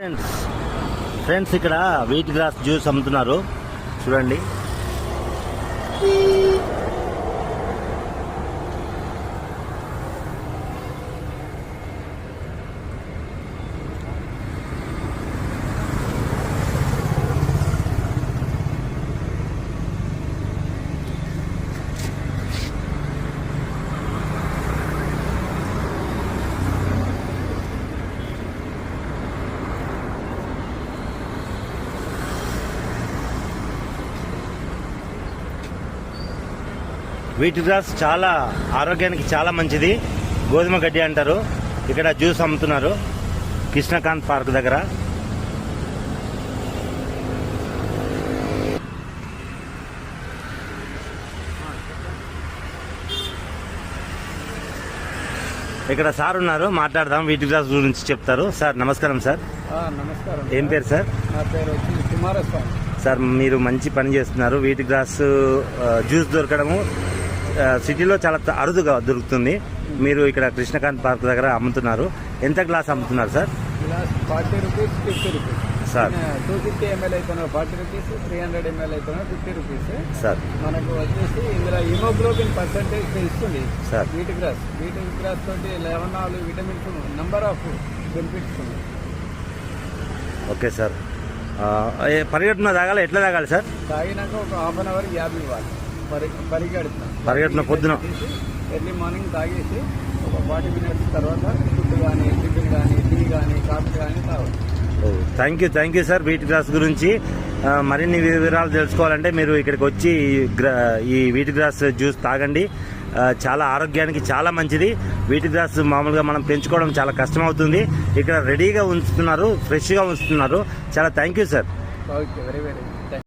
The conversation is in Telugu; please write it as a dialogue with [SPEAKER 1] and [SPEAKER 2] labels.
[SPEAKER 1] ఫ్రెండ్స్ ఫ్రెండ్స్ ఇక్కడ వీట్ గ్రాస్ జ్యూస్ అమ్ముతున్నారు. చూడండి. వీట్ గ్రాస్ చాలా ఆరోగ్యానికి చాలా మంచిది. గోధుమ గడ్డి అంటారు. ఇక్కడ జ్యూస్ అమ్ముతున్నారు. కృష్ణకాంత్ పార్క్ దగ్గర. ఇక్కడ సార్ ఉన్నారు. మాట్లాడదాం. వీటి గ్రాస్ గురించి చెప్తారు. సార్ నమస్కారం సార్.
[SPEAKER 2] నమస్కారం
[SPEAKER 1] ఏం పేరు సార్?
[SPEAKER 2] నా పేరు వచ్చి కుమారస్వామి.
[SPEAKER 1] సార్ మీరు మంచి పని చేస్తున్నారు. వీటి గ్రాస్ జ్యూస్ దొరకడము సిటీలో చాలా అరుదుగా దొరుకుతుంది. మీరు ఇక్కడ కృష్ణకాంత్ పార్క్ దగ్గర అమ్ముతున్నారు. ఎంత గ్లాస్ అమ్ముతున్నారు sir?
[SPEAKER 2] Glass forty rupees fifty rupees.
[SPEAKER 1] Sir.
[SPEAKER 2] Two fifty ML అయితే forty rupees three hundred ML అయితే ఫిఫ్టీ రూపీస్.
[SPEAKER 1] సార్.
[SPEAKER 2] మనకు వచ్చేసి ఇందులో హిమోగ్లోబిన్ పర్సంటేజ్ ఇస్తుంది.
[SPEAKER 1] Sir.
[SPEAKER 2] Wheat grass wheat grass తోటి లెవెనాలు విటమిన్స్ నంబర్ ఆఫ్ బెనిఫిట్స్ ఉన్నాయి.
[SPEAKER 1] Okay sir. పరిగెట్టున తాగాలి ఎట్లా తాగాలి సార్?
[SPEAKER 2] తాగినాక ఒక హాఫ్ అన్ అవర్ గ్యాప్ ఇవ్వాలి. పరి పరిగెడుతున్నా.
[SPEAKER 1] పొద్దున.
[SPEAKER 2] ఎర్లీ మార్నింగ్ తాగేసి ఒక ఫార్టీ మినిట్స్ తర్వాత ఫుడ్ కానీ టిఫిన్ కానీ టీ కానీ కాఫీ కానీ తాగాలి
[SPEAKER 1] thank you thank you sir wheat grass గురించి. మరిన్ని వివరాలు తెలుసుకోవాలంటే మీరు ఇక్కడికి వచ్చి ఈ వీటి గ్రాస్ జ్యూస్ తాగండి. చాలా ఆరోగ్యానికి చాలా మంచిది. వీటి గ్రాస్ మామూలుగా మనం పెంచుకోవడం చాలా కష్టం అవుతుంది ఇక్కడ రెడీగా ఉంచుతున్నారు ఫ్రెష్గా ఉంచుతున్నారు. చాలా thank you sir.
[SPEAKER 2] Okay very very